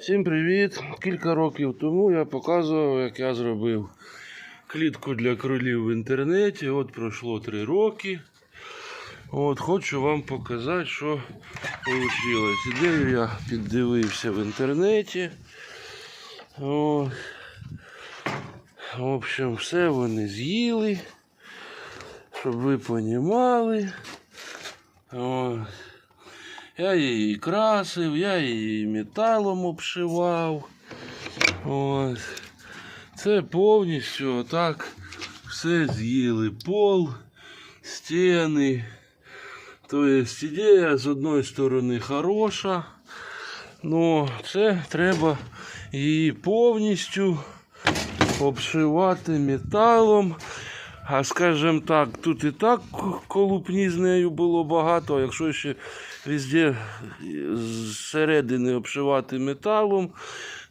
Всім привіт! Кілька років тому я показував, як я зробив клітку для кролів в інтернеті. От пройшло 3 роки. От хочу вам показати, що вийшло. Ідею я піддивився в інтернеті. От. В общем, все вони з'їли. Щоб ви понімали. От. Я її красив, я її металом обшивав. Ось. Це повністю отак все з'їли. Пол, стіни. Тобто ідея з одної сторони хороша. Ну, це треба її повністю обшивати металом. А скажімо так, тут і так колупні з нею було багато, а якщо ще везде зсередини обшивати металом,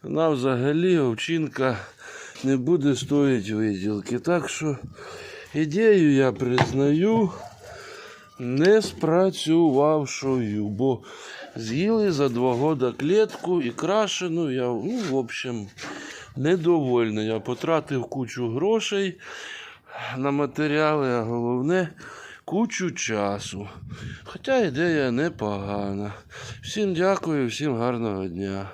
вона взагалі овчинка не буде стоїть виділки. Так що ідею я признаю не спрацювавшою, бо з'їли за два роки клітку і крашену. Я, ну, в общем, недовольний. Я потратив кучу грошей на матеріали, а головне кучу часу. Хоча ідея непогана. Всім дякую, всім гарного дня.